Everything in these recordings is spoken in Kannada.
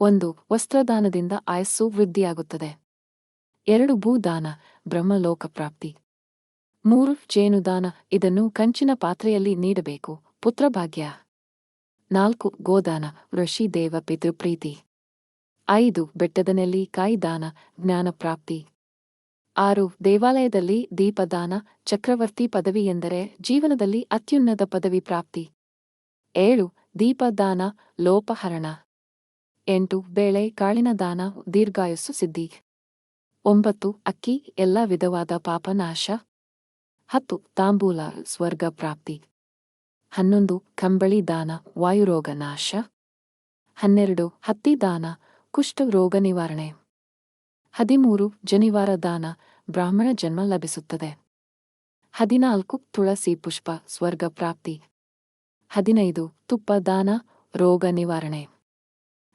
ಒಂದು ವಸ್ತ್ರದಾನದಿಂದ ಆಯಸ್ಸು ವೃದ್ಧಿಯಾಗುತ್ತದೆ. ಎರಡು ಭೂದಾನ ಬ್ರಹ್ಮಲೋಕ ಪ್ರಾಪ್ತಿ ಮೂರು ಜೇನುದಾನ, ಇದನ್ನು ಕಂಚಿನ ಪಾತ್ರೆಯಲ್ಲಿ ನೀಡಬೇಕು, ಪುತ್ರಭಾಗ್ಯ. ನಾಲ್ಕು ಗೋದಾನ, ಋಷಿ ದೇವ ಪಿತೃಪ್ರೀತಿ. ಐದು ಬೆಟ್ಟದ ನೆಲ್ಲಿ ಜ್ಞಾನಪ್ರಾಪ್ತಿ. ಆರು ದೇವಾಲಯದಲ್ಲಿ ದೀಪದಾನ, ಚಕ್ರವರ್ತಿ ಪದವಿ ಎಂದರೆ ಜೀವನದಲ್ಲಿ ಅತ್ಯುನ್ನತ ಪದವಿ ಪ್ರಾಪ್ತಿ. ಏಳು ದೀಪದಾನ, ಲೋಪಹರಣ. ಎಂಟು ಬೇಳೆ ಕಾಳಿನ ದಾನ ದೀರ್ಘಾಯಸ್ಸು ಸಿದ್ಧಿ. ಒಂಬತ್ತು ಅಕ್ಕಿ ಎಲ್ಲ ವಿಧವಾದ ಪಾಪನಾಶ ಹತ್ತು ತಾಂಬೂಲ ಸ್ವರ್ಗ ಪ್ರಾಪ್ತಿ. ಹನ್ನೊಂದು ಕಂಬಳಿ ದಾನ ವಾಯುರೋಗ ನಾಶ. ಹನ್ನೆರಡು ಹತ್ತಿ ದಾನ ಕುಷ್ಠ ರೋಗ ನಿವಾರಣೆ. ಹದಿಮೂರು ಜನಿವಾರ ದಾನ ಬ್ರಾಹ್ಮಣ ಜನ್ಮ ಲಭಿಸುತ್ತದೆ. ಹದಿನಾಲ್ಕು ತುಳಸಿ ಪುಷ್ಪ ಸ್ವರ್ಗ ಪ್ರಾಪ್ತಿ. ಹದಿನೈದು ತುಪ್ಪ ದಾನ ರೋಗ ನಿವಾರಣೆ.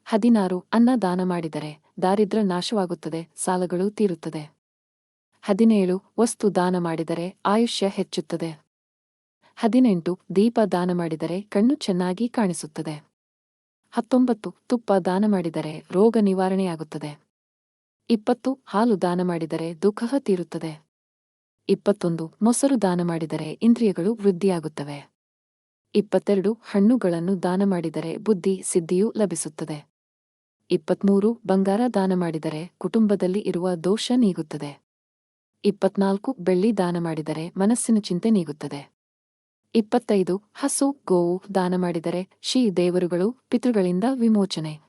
ಹದಿನಾರು ಅನ್ನ ದಾನ ಮಾಡಿದರೆ ದಾರಿದ್ರ ನಾಶವಾಗುತ್ತದೆ, ಸಾಲಗಳು ತೀರುತ್ತದೆ. ಹದಿನೇಳು, ವಸ್ತು ದಾನ ಮಾಡಿದರೆ ಆಯುಷ್ಯ ಹೆಚ್ಚುತ್ತದೆ. ಹದಿನೆಂಟು, ದೀಪ ದಾನ ಮಾಡಿದರೆ ಕಣ್ಣು ಚೆನ್ನಾಗಿ ಕಾಣಿಸುತ್ತದೆ. ಹತ್ತೊಂಬತ್ತು, ತುಪ್ಪ ದಾನ ಮಾಡಿದರೆ ರೋಗ ನಿವಾರಣೆಯಾಗುತ್ತದೆ. ಇಪ್ಪತ್ತು, ಹಾಲು ದಾನ ಮಾಡಿದರೆ ದುಃಖ ತೀರುತ್ತದೆ. ಇಪ್ಪತ್ತೊಂದು, ಮೊಸರು ದಾನ ಮಾಡಿದರೆ ಇಂದ್ರಿಯಗಳು ವೃದ್ಧಿಯಾಗುತ್ತವೆ. ಇಪ್ಪತ್ತೆರಡು, ಹಣ್ಣುಗಳನ್ನು ದಾನ ಮಾಡಿದರೆ ಬುದ್ಧಿ, ಸಿದ್ಧಿಯೂ ಲಭಿಸುತ್ತದೆ. ಇಪ್ಪತ್ಮೂರು ಬಂಗಾರ ದಾನ ಮಾಡಿದರೆ ಕುಟುಂಬದಲ್ಲಿ ಇರುವ ದೋಷ ನೀಗುತ್ತದೆ. ಇಪ್ಪತ್ನಾಲ್ಕು ಬೆಳ್ಳಿ ದಾನ ಮಾಡಿದರೆ ಮನಸ್ಸಿನ ಚಿಂತೆ ನೀಗುತ್ತದೆ. ಇಪ್ಪತ್ತೈದು ಹಸು ಗೋವು ದಾನ ಮಾಡಿದರೆ ಶ್ರೀ ದೇವರುಗಳು ಪಿತೃಗಳಿಂದ ವಿಮೋಚನೆ.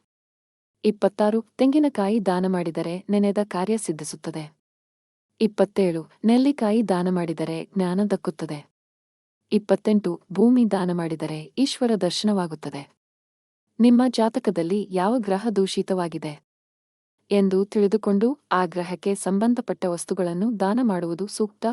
ಇಪ್ಪತ್ತಾರು ತೆಂಗಿನಕಾಯಿ ದಾನ ಮಾಡಿದರೆ ನೆನೆದ ಕಾರ್ಯ ಸಿದ್ಧಿಸುತ್ತದೆ. ಇಪ್ಪತ್ತೇಳು ನೆಲ್ಲಿಕಾಯಿ ದಾನ ಮಾಡಿದರೆ ಜ್ಞಾನ ದಕ್ಕುತ್ತದೆ. ಇಪ್ಪತ್ತೆಂಟು ಭೂಮಿ ದಾನ ಮಾಡಿದರೆ ಈಶ್ವರ ದರ್ಶನವಾಗುತ್ತದೆ. ನಿಮ್ಮ ಜಾತಕದಲ್ಲಿ ಯಾವ ಗ್ರಹ ದೂಷಿತವಾಗಿದೆ? ಎಂದು ತಿಳಿದುಕೊಂಡು ಆ ಗ್ರಹಕ್ಕೆ ಸಂಬಂಧಪಟ್ಟ ವಸ್ತುಗಳನ್ನು ದಾನ ಮಾಡುವುದು ಸೂಕ್ತ?